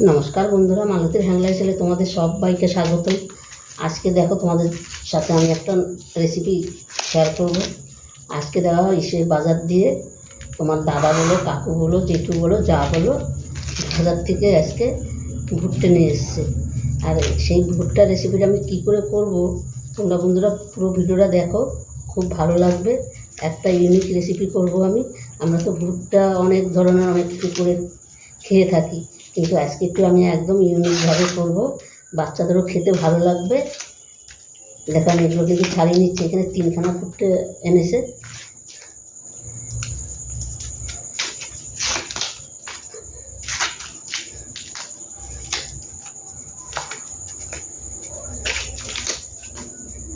নমস্কার বন্ধুরা, মালতীর হ্যাংলাই ছেলে তোমাদের সবাইকে স্বাগত আজকে দেখো তোমাদের সাথে আমি একটা রেসিপি শেয়ার করব। আজকে দেওয়া হয় বাজার দিয়ে। তোমার দাদা বলো, কাকু বলো, জেঠু বলো, যা বলো, বাজার থেকে আজকে ভুট্টা নিয়ে এসছে। আর সেই ভুট্টা রেসিপিটা আমি কী করে করব, তোমরা বন্ধুরা পুরো ভিডিওটা দেখো, খুব ভালো লাগবে। একটা ইউনিক রেসিপি করব আমি। আমরা তো ভুট্টা অনেক ধরনের অনেক কিছু করে খেয়ে থাকি। কিন্তু আজকে একটু আমি একদম ইউনিকভাবে করব। বাচ্চাদেরও খেতে ভালো লাগবে। দেখো, আমি এগুলো কিন্তু ছাড়িয়ে নিচ্ছি। এখানে তিনখানা ফুটে এনেছে।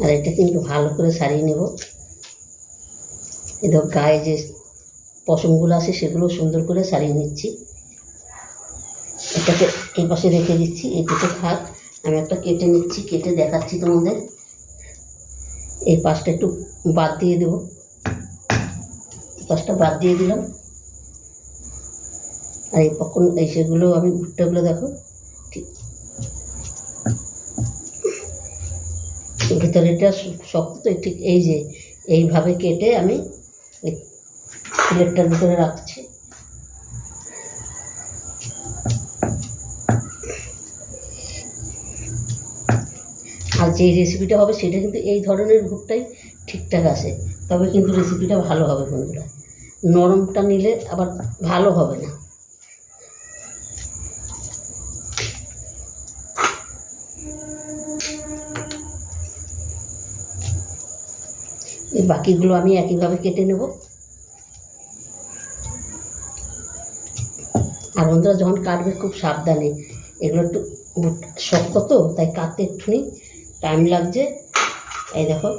আর এটা কিন্তু ভালো করে সারিয়ে নেব। এদের গায়ে যে পশমগুলো আছে, সেগুলো সুন্দর করে সারিয়ে নিচ্ছি। এটাকে এই পাশে রেখে দিচ্ছি, এই দুটো থাক আমি একটা কেটে নিচ্ছি, কেটে দেখাচ্ছি তোমাদের। এই পাশটা একটু বাদ দিয়ে দেবো। পাশটা বাদ দিয়ে দিলাম। আর এই পক্ষ এই সেগুলো আমি ভুট্টাগুলো দেখো, ঠিক। ভিতরেটা শক্ত, তো ঠিক এই যে, এইভাবে কেটে আমি প্লেটটার ভিতরে রাখছি। যে রেসিপিটা হবে সেটা কিন্তু এই ধরনের ভুট্টাই ঠিকঠাক আসে। তবে কিন্তু রেসিপিটা ভালো হবে বন্ধুরা। নরমটা নিলে আবার ভালো হবে না। এই বাকিগুলো আমি একইভাবে কেটে নেব। আর বন্ধুরা যখন কাটবে খুব সাবধানে। এগুলো একটু শক্ত তো, তাই কাটতে একটুখানি টাইম লাগছে। এই দেখো,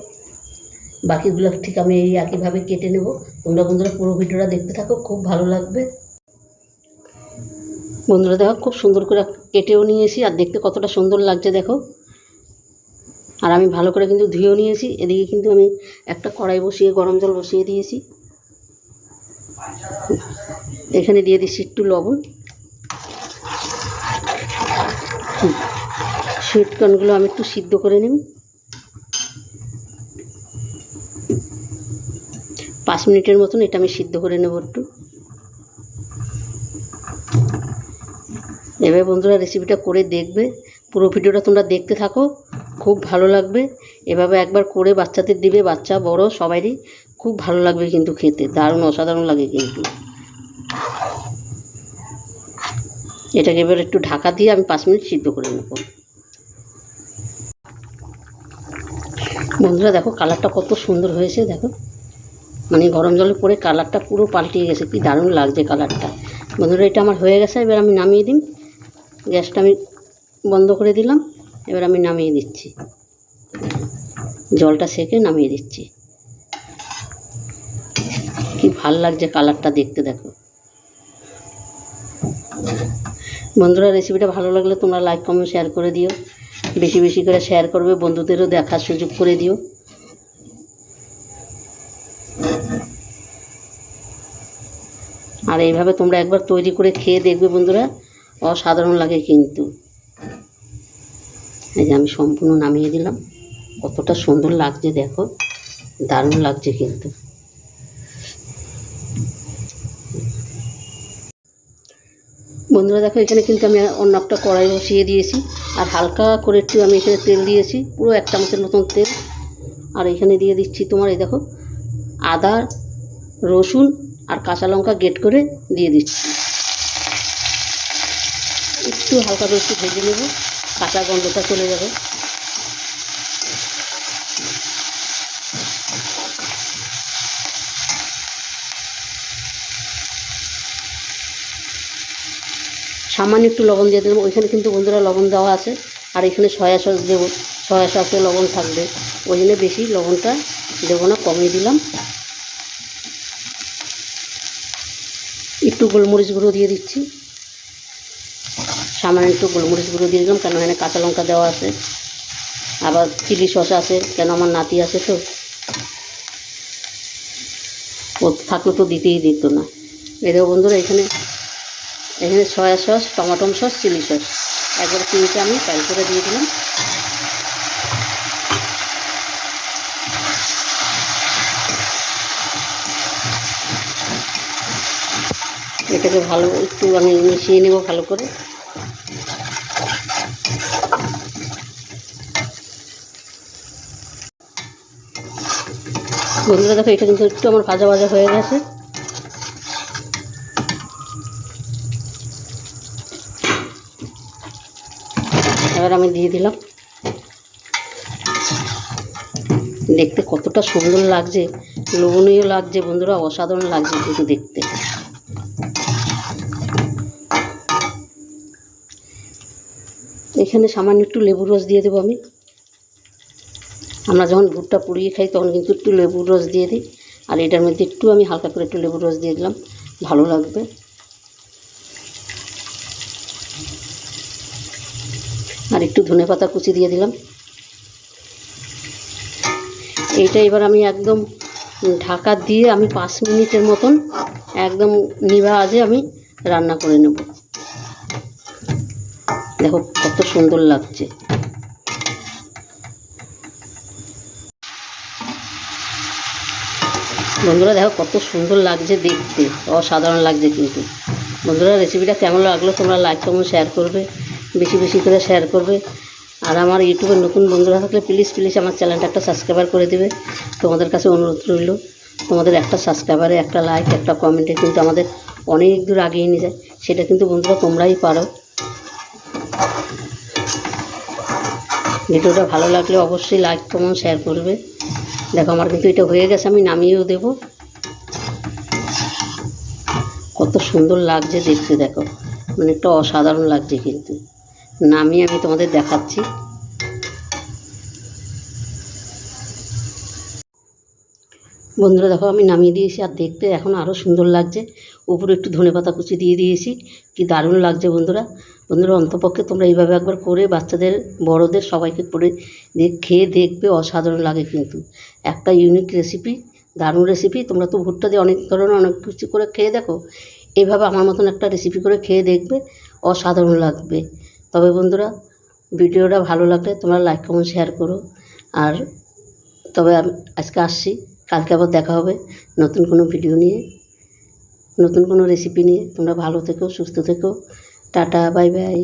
বাকিগুলো ঠিক আমি এই একইভাবে কেটে নেব। তোমরা বন্ধুরা পুরো ভিডিওটা দেখতে থাকো, খুব ভালো লাগবে। বন্ধুরা দেখো, খুব সুন্দর করে কেটেও নিয়েছি, আর দেখতে কতটা সুন্দর লাগছে দেখো। আর আমি ভালো করে কিন্তু ধুয়েও নিয়েছি, এদিকে কিন্তু আমি একটা কড়াই বসিয়ে, গরম জল বসিয়ে দিয়েছি। এখানে দিয়ে দিচ্ছি একটু লবণ। সুইটকর্নগুলো আমি একটু সিদ্ধ করে নিই পাঁচ মিনিটের মতন এটা আমি সিদ্ধ করে নেব একটু। এবার বন্ধুরা রেসিপিটা করে দেখবে। পুরো ভিডিওটা তোমরা দেখতে থাকো, খুব ভালো লাগবে। এভাবে একবার করে বাচ্চাদের দিবে, বাচ্চা, বড় সবারই খুব ভালো লাগবে কিন্তু খেতে। দারুণ, অসাধারণ লাগে কিন্তু। এটাকে এবার একটু ঢাকা দিয়ে আমি পাঁচ মিনিট সিদ্ধ করে নেব। বন্ধুরা দেখো কালারটা কত সুন্দর হয়েছে, দেখো। মানে গরম জলে পরে কালারটা পুরো পাল্টিয়ে গেছে, কি দারুণ লাগছে কালারটা। বন্ধুরা, এটা আমার হয়ে গেছে, এবার আমি নামিয়ে দিই। গ্যাসটা আমি বন্ধ করে দিলাম, এবার আমি নামিয়ে দিচ্ছি। জলটা সেকে নামিয়ে দিচ্ছি। কি ভালো লাগছে কালারটা দেখতে, দেখো। বন্ধুরা রেসিপিটা ভালো লাগলে তোমরা লাইক কমেন্ট শেয়ার করে দিও। বেশি বেশি করে শেয়ার করবে, বন্ধুদেরও দেখার সুযোগ করে দিও। আর এইভাবে তোমরা একবার তৈরি করে খেয়ে দেখবে বন্ধুরা, অসাধারণ লাগে কিন্তু। এই যে আমি সম্পূর্ণ নামিয়ে দিলাম, কতটা সুন্দর লাগছে দেখো, দারুণ লাগছে কিন্তু। বন্ধুরা দেখো, এখানে কিন্তু আমি অন্য একটা কড়াই বসিয়ে দিয়েছি। আর হালকা করে একটু আমি এখানে তেল দিয়েছি, পুরো এক চামচের মতন তেল। আর এখানে দিয়ে দিচ্ছি তোমার এই দেখো, আদা, রসুন আর কাঁচা লঙ্কা গেট করে দিয়ে দিচ্ছি। একটু হালকা করে একটু ভেজে নেব, কাঁচা গন্ধটা চলে যাবে। সামান্য একটু লবণ দিয়ে দিলাম। ওইখানে কিন্তু বন্ধুরা লবণ দেওয়া আছে। আর এখানে সয়া সস দেবো। সয়া সসে লবণ থাকবে। ওই জন্য বেশি লবণটা দেবো না, কমিয়ে দিলাম। একটু গোলমরিচ গুঁড়ো দিয়ে দিচ্ছি। সামান্য একটু গোলমরিচ গুঁড়ো দিয়ে দিলাম কেন এখানে কাঁচা লঙ্কা দেওয়া আছে। আবার চিলি সস আছে, কেন আমার নাতি আছে তো। ও থাকলে তো দিতেই দিত না। এই দেখো বন্ধুরা, এখানে এখানে soya sauce tomato sauce, chilli sauce. একবার চিনিটা আমি ফ্রাই করে দিয়ে দিলাম। এটাকে ভালো একটু আমি মিশিয়ে নেব ভালো করে। বন্ধুরা দেখো, এটা কিন্তু একটু আমার ভাজা ভাজা হয়ে গেছে। এবার আমি দিয়ে দিলাম। দেখতে কতটা সুন্দর লাগছে, লোভনীয় লাগছে বন্ধুরা, অসাধারণ লাগছে কিন্তু দেখতে। এখানে সামান্য একটু লেবুর রস দিয়ে দেবো আমি। আমরা যখন ভুট্টা পুড়িয়ে খাই তখন কিন্তু একটু লেবুর রস দিয়ে দিই। আর এটার মধ্যে একটু আমি হালকা করে একটু লেবুর রস দিয়ে দিলাম, ভালো লাগবে। আর একটু ধনে পাতা কুচি দিয়ে দিলাম। এইটা এবার আমি একদম ঢাকা দিয়ে আমি পাঁচ মিনিটের মতন একদম নিভা আজে আমি রান্না করে নেব। দেখো কত সুন্দর লাগছে। বন্ধুরা দেখো কত সুন্দর লাগছে দেখতে, অসাধারণ লাগছে কিন্তু। বন্ধুরা রেসিপিটা কেমন লাগল তোমরা লাইক কমেন্ট শেয়ার করবে। বেশি বেশি করে শেয়ার করবে। আর আমার ইউটিউবের নতুন বন্ধুরা থাকলে প্লিজ প্লিজ আমার চ্যানেলটা একটা সাবস্ক্রাইবার করে দেবে। তোমাদের কাছে অনুরোধ রইল, তোমাদের একটা সাবস্ক্রাইবারে একটা লাইক একটা কমেন্টে কিন্তু আমাদের অনেক দূর আগিয়ে নিয়ে যায়। সেটা কিন্তু বন্ধুরা তোমরাই পারো। ভিডিওটা ভালো লাগলে অবশ্যই লাইক কমেন্ট শেয়ার করবে। দেখো আমার কিন্তু এটা হয়ে গেছে, আমি নামিয়েও দেবো। কত সুন্দর লাগছে দেখতে, দেখো। মানে একটা অসাধারণ লাগছে কিন্তু। নামিয়ে আমি তোমাদের দেখাচ্ছি। বন্ধুরা দেখো, আমি নামিয়ে দিয়েছি আর দেখতে এখন আরও সুন্দর লাগছে। উপরে একটু ধনে পাতা কুচি দিয়ে দিয়েছি। কি দারুণ লাগছে বন্ধুরা। বন্ধুরা, অন্তপক্ষে তোমরা এইভাবে একবার করে বাচ্চাদের, বড়দের সবাইকে করে খেয়ে দেখবে, অসাধারণ লাগে কিন্তু। একটা ইউনিক রেসিপি দারুণ রেসিপি তোমরা তো ভুট্টা দিয়ে অনেক ধরনের অনেক কিছু করে খেয়ে দেখো। এভাবে আমার মতন একটা রেসিপি করে খেয়ে দেখবে, অসাধারণ লাগবে। তবে বন্ধুরা, ভিডিওটা ভালো লাগলে তোমরা লাইক কমেন্ট শেয়ার করো। আর তবে আমি আজকে আসছি, কালকে আবার দেখা হবে নতুন কোনো ভিডিও নিয়ে, নতুন কোনো রেসিপি নিয়ে। তোমরা ভালো থেকো, সুস্থ থেকো। Tata bye bye